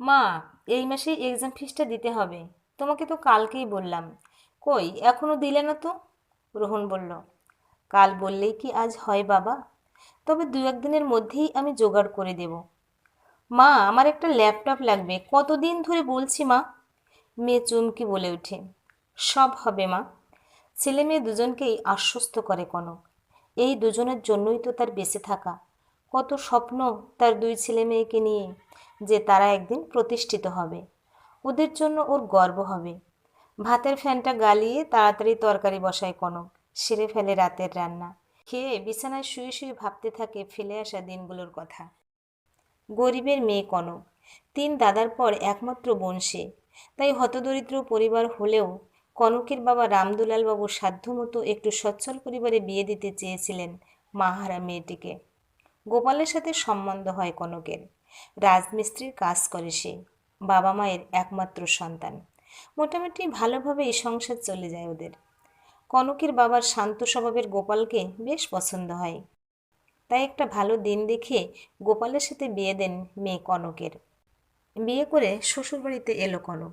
মা, এই মাসে এক্সাম ফিসটা দিতে হবে। তোমাকে তো কালকেই বললাম। কই, এখনও দিলে না তো? রোহন বলল। কাল বললেই কি আজ হয় বাবা? তবে দু একদিনের মধ্যেই আমি জোগাড় করে দেব। মা, আমার একটা ল্যাপটপ লাগবে। কতদিন ধরে বলছি মা? মেয়ে চুমকি বলে ওঠে। সব হবে মা। ছেলে মেয়ে দুজনকেই আশ্বস্ত করে কনক। এই দুজনের জন্যই তো তার বেঁচে থাকা। কত স্বপ্ন তার দুই ছেলে মেয়েকে নিয়ে যে তারা একদিন প্রতিষ্ঠিত হবে। ওদের জন্য ওর গর্ব হবে। ভাতের ফ্যানটা গালিয়ে তাড়াতাড়ি তরকারি বসায় কনক। সেরে ফেলে রাতের রান্না। খেয়ে বিছানায় শুয়ে শুয়ে ভাবতে থাকে ফেলে আসা দিনগুলোর কথা। গরিবের মেয়ে কনক। তিন দাদার পর একমাত্র বোন সে। তাই হতদরিদ্র পরিবার হলেও কনকের বাবা রামদুলাল বাবু সাধ্যমতো একটু সচ্ছল পরিবারে বিয়ে দিতে চেয়েছিলেন মাহারা মেয়েটিকে। গোপালের সাথে সম্বন্ধ হয় কনকের। রাজমিস্ত্রির কাজ করে সে, বাবা মায়ের একমাত্র সন্তান। মোটামুটি ভালোভাবে এই সংসার চলে যায় ওদের। কনকের বাবার শান্ত স্বভাবের গোপালকে বেশ পছন্দ হয়। তাই একটা ভালো দিন দেখে গোপালের সাথে বিয়ে দেন মেয়ে কনকের। বিয়ে করে শ্বশুরবাড়িতে এলো কনক।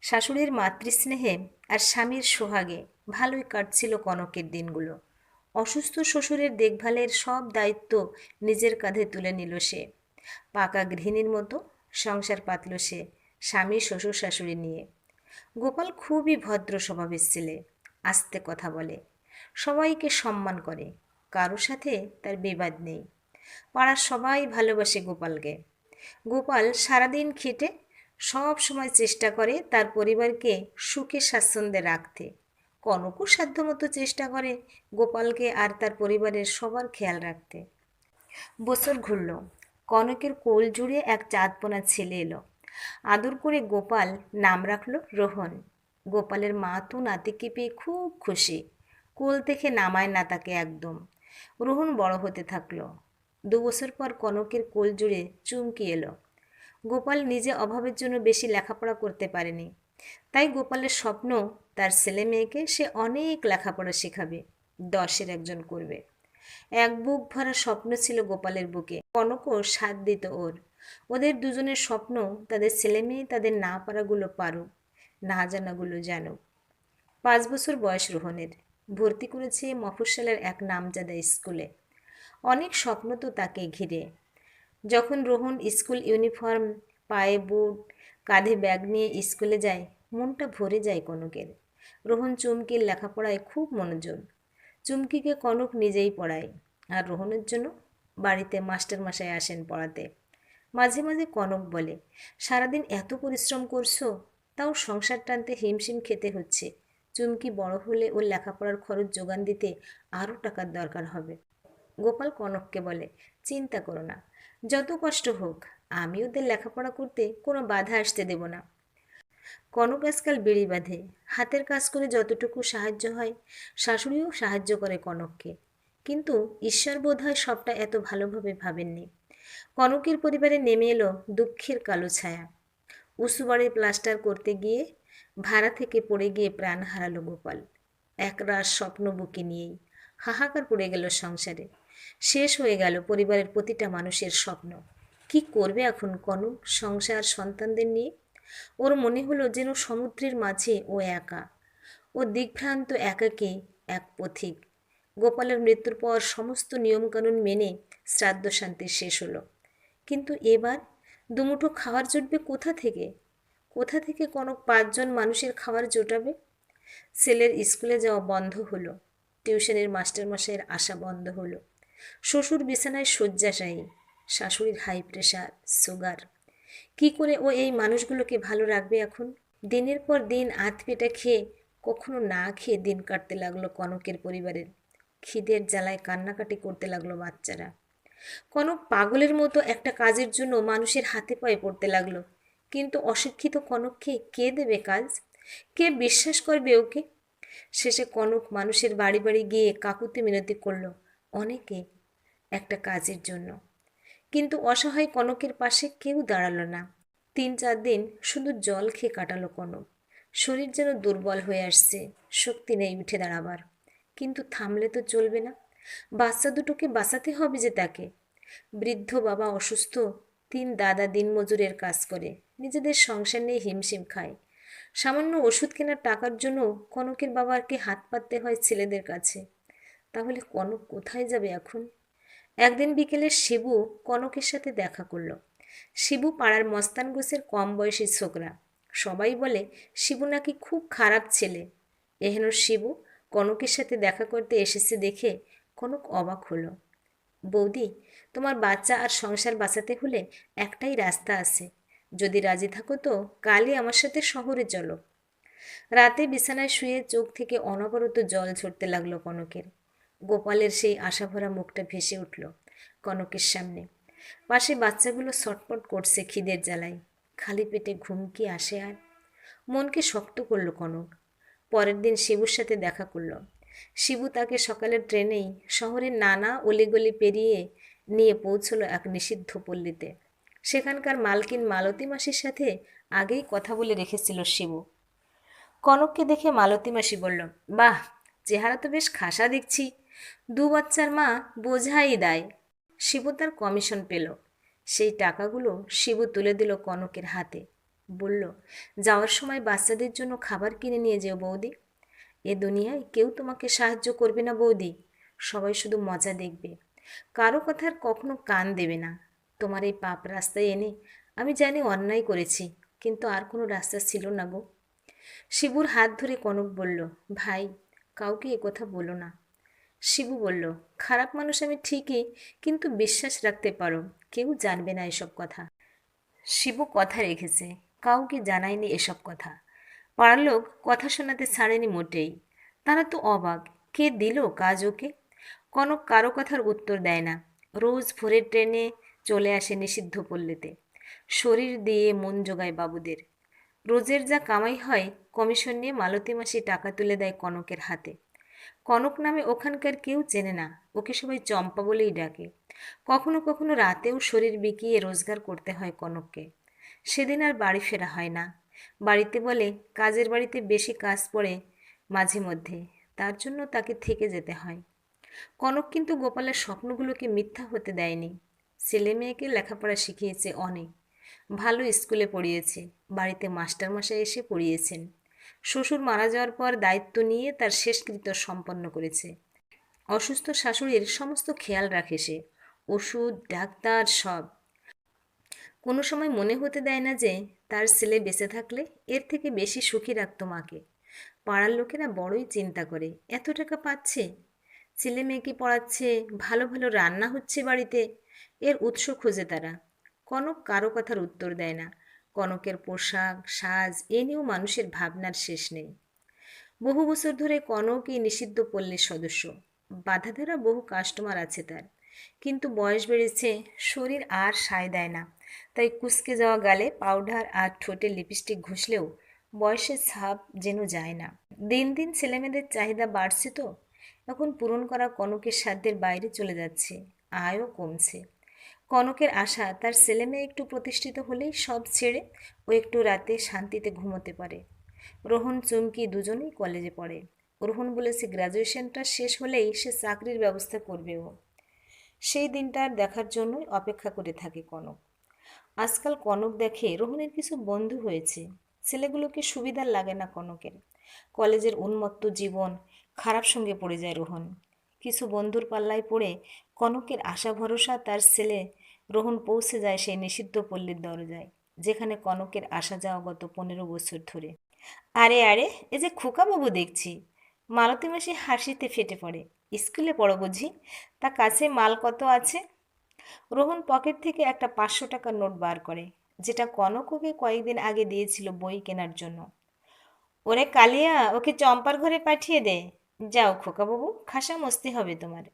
শাশুড়ির মাতৃস্নেহে আর স্বামীর সোহাগে ভালোই কাটছিল কনকের দিনগুলো। অসুস্থ শ্বশুরের দেখভালের সব দায়িত্ব নিজের কাঁধে তুলে নিল সে। পাকা গৃহিণীর মতো সংসার পাতল সে স্বামী, শ্বশুর, শাশুড়ি নিয়ে। গোপাল খুবই ভদ্র স্বভাবের ছেলে, আস্তে কথা বলে। সবাইকে সম্মান করে, কারও সাথে তার বিবাদ নেই। পাড়ার সবাই ভালোবাসে গোপালকে। গোপাল সারাদিন খেটে সব সময় চেষ্টা করে তার পরিবারকে সুখে স্বাচ্ছন্দ্যে রাখতে। কনকও সাধ্যমতো চেষ্টা করে গোপালকে আর তার পরিবারের সবার খেয়াল রাখতে। বছর ঘুরল। কনকের কোল জুড়ে এক চাঁদপোনা ছেলে এলো। আদর করে গোপাল নাম রাখল রোহন। গোপালের মা তো নাতিকে পেয়ে খুব খুশি। কোল থেকে নামায় না তাকে একদম। রোহন বড় হতে থাকল। দু বছর পর কনকের কোল জুড়ে চুমকি এলো। গোপাল নিজে অভাবের জন্য বেশি লেখাপড়া করতে পারেনি। তাই গোপালের স্বপ্ন, তার ছেলে মেয়েকে সে অনেক লেখাপড়া শেখাবে, দশের একজন করবে। এক বুক ভরা স্বপ্ন ছিল গোপালের বুকে কনকও সাথ দিত ওর। ওদের দুজনের স্বপ্ন তাদের ছেলে মেয়ে তাদের না পারাগুলো পারুক, না জানাগুলো জানুক। পাঁচ বছর বয়স রোহনের, ভর্তি করেছে মফস্বলের এক নামজাদা স্কুলে। অনেক স্বপ্ন তো তাকে ঘিরে। যখন রোহন স্কুল ইউনিফর্ম, পায়ে বুট কাঁধে ব্যাগ নিয়ে স্কুলে যায়, মনটা ভরে যায় কনকের। রোহন চুমকির লেখাপড়ায় খুব মনোযোগ। চুমকিকে কনক নিজেই পড়ায়, আর রোহনের জন্য বাড়িতে মাস্টার মশাই আসেন পড়াতে। মাঝে মাঝে কনক বলে, সারাদিন এত পরিশ্রম করছ, তাও সংসার টানতে হিমশিম খেতে হচ্ছে। চুমকি বড় হলে ওর লেখাপড়ার খরচ যোগান দিতে আরও টাকার দরকার হবে। গোপাল কনককে বলে, চিন্তা করো না, যত কষ্ট হোক আমি ওদের লেখাপড়া করতে কোনো বাধা আসতে দেব না। কনক আজকাল বেড়ি বাঁধে। হাতের কাজ করে যতটুকু সাহায্য হয়, শাশুড়িও সাহায্য করে কনককে। কিন্তু ঈশ্বর বোধ হয় সবটা এত ভালোভাবে ভাবেননি। কনকের পরিবারে নেমে এলো দুঃখের কালো ছায়া। উঁচু বাড়ির প্লাস্টার করতে গিয়ে ভাড়া থেকে পড়ে গিয়ে প্রাণ হারালো গোপাল। এক রাত স্বপ্ন বুকে নিয়েই হাহাকার পড়ে গেল সংসারে। শেষ হয়ে গেল পরিবারের প্রতিটা মানুষের স্বপ্ন। কি করবে এখন কনক সংসার সন্তানদের নিয়ে? ওর মনে হলো যেন সমুদ্রের মাঝে ও একা। ও দিগ্ভ্রান্ত একাকে এক পথিক। গোপালের মৃত্যুর পর সমস্ত নিয়মকানুন মেনে শ্রাদ্ধ শান্তি শেষ হলো। কিন্তু এবার দুমুঠো খাবার জুটবে কোথা থেকে? কোথা থেকে কনক পাঁচজন মানুষের খাবার জোটাবে? ছেলের স্কুলে যাওয়া বন্ধ হলো। টিউশনের মাস্টারমশাইয়ের আশা বন্ধ হলো। শ্বশুর বিছানায় শয্যাশায়ী। শাশুড়ির হাই প্রেশার সুগার কি করে ও এই মানুষগুলোকে ভালো রাখবে এখন? দিনের পর দিন আধ পেটা খেয়ে কখনো না খেয়ে দিন কাটতে লাগল কনকের পরিবারের। খিদের জ্বালায় কান্নাকাটি করতে লাগল বাচ্চারা। কনক পাগলের মতো একটা কাজের জন্য মানুষের হাতে পায়ে পড়তে লাগল। কিন্তু অশিক্ষিত কনককে কে দেবে কাজ? কে বিশ্বাস করবে ওকে? শেষে কনক মানুষের বাড়ি বাড়ি গিয়ে কাকুতি মিনতি করল, অনেকে একটা কাজের জন্য। কিন্তু অসহায় কনকের পাশে কেউ দাঁড়াল না। তিন চার দিন শুধু জল খেয়ে কাটালো কনক। শরীর যেন দুর্বল হয়ে আসছে, শক্তি নেই উঠে দাঁড়াবার। কিন্তু থামলে তো চলবে না। বাচ্চা দুটোকে বাঁচাতে হবে যে তাকে। বৃদ্ধ বাবা অসুস্থ, তিন দাদা দিনমজুরের কাজ করে, নিজেদের সংসার নিয়ে হিমশিম খায়। সামান্য ওষুধ কেনার টাকার জন্য কনকের বাবাকে হাত পাততে হয় ছেলেদের কাছে। তাহলে কনক কোথায় যাবে এখন? একদিন বিকেলে শিবু কনকের সাথে দেখা করল। শিবু পাড়ার মস্তান গোছের কম বয়সী ছোকরা। সবাই বলে, শিবু নাকি খুব খারাপ ছেলে। এহেন শিবু কনকের সাথে দেখা করতে এসেছে দেখে কনক অবাক হলো। বৌদি, তোমার বাচ্চা আর সংসার বাঁচাতে হলে একটাই রাস্তা আছে। যদি রাজি থাকো তো কালই আমার সাথে শহরে চলো। রাতে বিছানায় শুয়ে চোখ থেকে অনবরত জল ঝরতে লাগল কনকের। গোপালের সেই আশাভরা মুখটা ভেসে উঠল কনকের সামনে। পাশে বাচ্চাগুলো ছটপট করছে খিদের জ্বালায়। খালি পেটে ঘুম কি আসে আর? মনকে শক্ত করল কনক। পরের দিন শিবুর সাথে দেখা করল। শিবু তাকে সকালের ট্রেনেই শহরের নানা অলিগলি পেরিয়ে নিয়ে পৌঁছলো এক নিষিদ্ধ পল্লীতে। সেখানকার মালকিন মালতী মাসির সাথে আগেই কথা বলে রেখেছিল শিবু। কনককে দেখে মালতী মাসি বলল, বাহ, চেহারা তো বেশ খাসা দেখছি। দু বাচ্চার মা বোঝাই দেয়। শিবু তার কমিশন পেল। সেই টাকাগুলো শিবু তুলে দিল কনকের হাতে। বলল, যাওয়ার সময় বাচ্চাদের জন্য খাবার কিনে নিয়ে যেও বৌদি। এ দুনিয়ায় কেউ তোমাকে সাহায্য করবে না বৌদি। সবাই শুধু মজা দেখবে। কারও কথার কখনো কান দেবে না। তোমার এই পাপ রাস্তায় এনে আমি জানি অন্যায় করেছি, কিন্তু আর কোনো রাস্তা ছিল না গো। শিবুর হাত ধরে কনক বলল, ভাই, কাউকে এ কথা বলো না। শিবু বলল, খারাপ মানুষ আমি ঠিকই, কিন্তু বিশ্বাস রাখতে পারো, কেউ জানবে না এসব কথা। শিবু কথা রেখেছে, কাউকে জানায়নি এসব কথা। পাড়ার লোক কথা শোনাতে ছাড়েনি মোটেই। তারা তো অবাক, কে দিল কাজ ওকে? কনক কারও কথার উত্তর দেয় না। রোজ ভোরের ট্রেনে চলে আসে নিষিদ্ধ পল্লীতে। শরীর দিয়ে মন জোগায় বাবুদের। রোজের যা কামাই হয়, কমিশন নিয়ে মালতী মাসি টাকা তুলে দেয় কনকের হাতে। কনক নামে ওখানকার কেউ চেনে না, ওকে সবাই চম্পা বলেই ডাকে। কখনো কখনো রাতেও শরীর বিকিয়ে রোজগার করতে হয় কনককে। সেদিন আর বাড়ি ফেরা হয় না। বাড়িতে বলে, কাজের বাড়িতে বেশি কাজ পড়ে মাঝে মধ্যে, তার জন্য তাকে থেকে যেতে হয়। কনক কিন্তু গোপালের স্বপ্নগুলোকে মিথ্যা হতে দেয়নি। ছেলে মেয়েকে লেখাপড়া শিখিয়েছে অনেক। ভালো স্কুলে পড়িয়েছে, বাড়িতে মাস্টারমশাই এসে পড়িয়েছেন। শ্বশুর মারা যাওয়ার পর দায়িত্ব নিয়ে তার শেষকৃত্য সম্পন্ন করেছে। অসুস্থ শাশুড়ির সমস্ত খেয়াল রাখে সে। ওষুধ, ডাক্তার, সব। কোনো সময় মনে হতে দেয় না যে তার ছেলে বেঁচে থাকলে এর থেকে বেশি সুখী রাখত মাকে। পাড়ার লোকেরা বড়ই চিন্তা করে, এত টাকা পাচ্ছে? ছেলে মেয়েকে পড়াচ্ছে? ভালো ভালো রান্না হচ্ছে বাড়িতে? এর উৎস খোঁজে তারা। কনক কারও কথার উত্তর দেয় না। কনকের পোশাক, সাজ, এ নিয়েও মানুষের ভাবনার শেষ নেই। বহু বছর ধরে কনকই নিষিদ্ধ পল্লীর সদস্য। বাধা ধরা বহু কাস্টমার আছে তার। কিন্তু বয়স বেড়েছে, শরীর আর সায় দেয় না। তাই কুসকে যাওয়া গালে পাউডার আর ঠোঁটে লিপস্টিক ঘষলেও বয়সের ছাপ যেন যায় না। দিন দিন ছেলেমেয়েদের চাহিদা বাড়ছে তো। এখন পূরণ করা কনকের সাধ্যের বাইরে চলে যাচ্ছে। আয়ও কমছে। কনকের আশা তার ছেলে মেয়ে একটু প্রতিষ্ঠিত হলেই সব ছেড়ে ও একটু রাতে শান্তিতে ঘুমোতে পারে। রোহন, চুমকি দুজনেই কলেজে পড়ে। রোহন বলেছে গ্র্যাজুয়েশনটা শেষ হলেই সে চাকরির ব্যবস্থা করবে ও। সেই দিনটার দেখার জন্যই অপেক্ষা করে থাকে কনক। আজকাল কনক দেখে রোহনের কিছু বন্ধু হয়েছে। ছেলেগুলোকে সুবিধার লাগে না কনকের। কলেজের উন্মত্ত জীবন খারাপ সঙ্গে পড়ে যায় রোহন। কিছু বন্ধুর পাল্লায় পড়ে কনকের আশা ভরসা তার ছেলে রোহন পৌঁছে যায় সেই নিষিদ্ধ পল্লীর দরজায়, যেখানে কনকের আসা যাওয়া গত পনেরো বছর ধরে। আরে আরে, এ যে খোকাবাবু দেখছি। মালতী মাসি হাসিতে ফেটে পড়ে। স্কুলে পড়ো বুঝি? তা কাছে মাল কত আছে? রোহন পকেট থেকে একটা পাঁচশো টাকার নোট বার করে, যেটা কনককে কয়েকদিন আগে দিয়েছিল বই কেনার জন্য। ওরে কালিয়া, ওকে চম্পার ঘরে পাঠিয়ে দে। যাও খোকাবাবু, খাসা মস্তি হবে তোমার।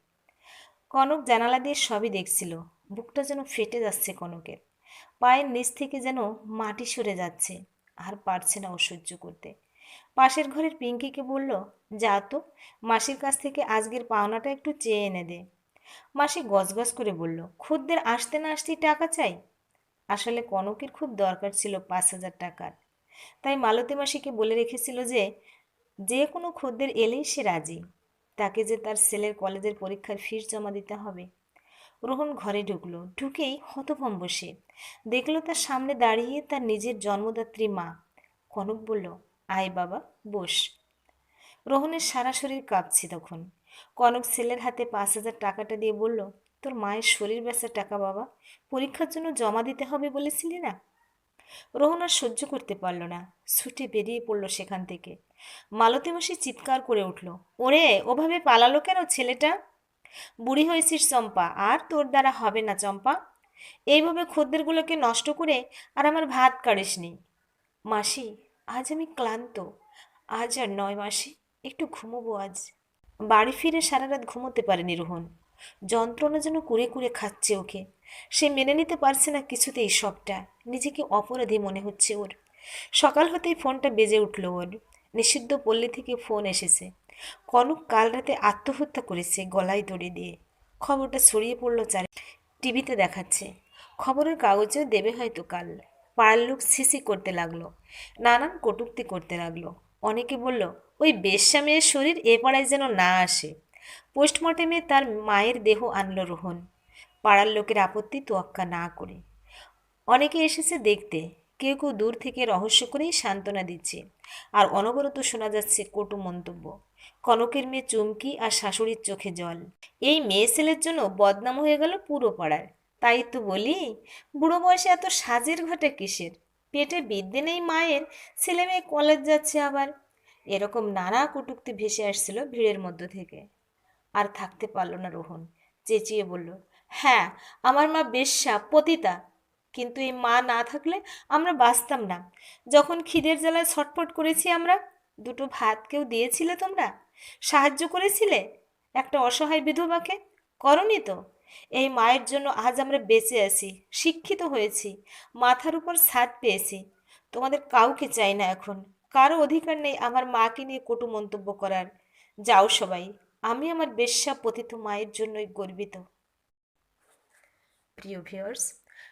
কনক জানালা দিয়ে সবই দেখছিল। বুকটা যেন ফেটে যাচ্ছে কনকের। পায়ের নিচ থেকে যেন মাটি সরে যাচ্ছে, আর পারছে না অসহ্য করতে। পাশের ঘরের পিঙ্কিকে বলল, যা তো, মাসির কাছ থেকে আজকের পাওনাটা একটু চেয়ে এনে দে। মাসি গজগজ করে বলল, খুদ্দের আসতে না আসতেই টাকা চাই? আসলে কনকের খুব দরকার ছিল পাঁচ হাজার টাকার। তাই মালতী মাসিকে বলে রেখেছিল যে যে কোনো খদ্দের এলেই সে রাজি। তাকে যে তার ছেলের কলেজের পরীক্ষার ফিস জমা দিতে হবে রোহন ঘরে ঢুকলো। ঢুকেই হতভম্ব সে। দেখল তার সামনে দাঁড়িয়ে তার নিজের জন্মদাত্রী মা। কনক বলল, আয় বাবা, বস। রোহনের সারা শরীর কাঁপছে তখন। কনক ছেলের হাতে পাঁচ হাজার টাকাটা দিয়ে বলল, তোর মায়ের শরীর বেচার টাকা বাবা, পরীক্ষার জন্য জমা দিতে হবে বলেছিলি না? রোহন আর সহ্য করতে পারল না। ছুটে বেরিয়ে পড়ল সেখান থেকে। মালতী মাসি চিৎকার করে উঠল, ওরে, ওভাবে পালালো কেন ছেলেটা? বুড়ি হয়েছিস চম্পা, আর তোর দ্বারা হবে না চম্পা। এইভাবে খদ্দেরগুলোকে নষ্ট করে আর আমার ভাত কাড়িসনি। মাসি, আজ আমি ক্লান্ত। আজ আর নয় মাসি, একটু ঘুমোবো আজ। বাড়ি ফিরে সারা রাত ঘুমোতে পারেনি রোহন। যন্ত্রণা যেন কুড়ে কুড়ে খাচ্ছে ওকে। সে মেনে নিতে পারছে না কিছুতেই সবটা। নিজেকে অপরাধী মনে হচ্ছে ওর। সকাল হতেই ফোনটা বেজে উঠল ওর। নিষিদ্ধ পল্লী থেকে ফোন এসেছে। কনক কাল রাতে আত্মহত্যা করেছে গলায় দড়ি দিয়ে। খবরটা ছড়িয়ে পড়ল চারি টিভিতে দেখাচ্ছে, খবরের কাগজে দেবে হয়তো কাল। পাড়ার লোক সিসি করতে লাগল, নানান কটূক্তি করতে লাগল। অনেকে বলল, ওই বেশ্যা মেয়ের শরীর এ পাড়ায় যেন না আসে। পোস্টমর্টেমে তার মায়ের দেহ আনলো রোহন। পাড়ার লোকের আপত্তি তোয়াক্কা না করে। অনেকে এসেছে দেখতে কেউ কেউ দূর থেকে রহস্য করেই সান্ত্বনা দিচ্ছে। আর অনবরত শোনা যাচ্ছে কটু মন্তব্য, কনকের মেয়ে চুমকি আর শাশুড়ির চোখে জল। এই মেয়ে ছেলের জন্য বদনাম হয়ে গেল পুরো পাড়ার। তাই তো বলি, বুড়ো বয়সে এত সাজের ঘটে কিসের? পেটে বিদ্যে নেই মায়ের, ছেলে মেয়ে কলেজ যাচ্ছে আবার। এরকম নানা কটুক্তি ভেসে আসছিল ভিড়ের মধ্য থেকে। আর থাকতে পারল না রোহন, চেঁচিয়ে বলল হ্যাঁ আমার মা বেশ্যা, পতিতা কিন্তু এই মা না থাকলে আমরা বাঁচতাম না। যখন খিদের জ্বালায় ছটফট করেছি আমরা, দুটো ভাত কেউ দিয়েছিলে তোমরা? সাহায্য করেছিলে? একটা অসহায় বিধবাকে? করনি তো? এই মায়ের জন্য আজ আমরা বেঁচে আছি, শিক্ষিত হয়েছি, মাথার উপর ছাদ পেয়েছি। তোমাদের কাউকে চাই না এখন, কারও অধিকার নেই আমার মাকে নিয়ে কটু মন্তব্য করার। যাও সবাই, আমি আমার বেশ্যা পতিত মায়ের জন্যই গর্বিত। প্রিয় ভিউয়ার্স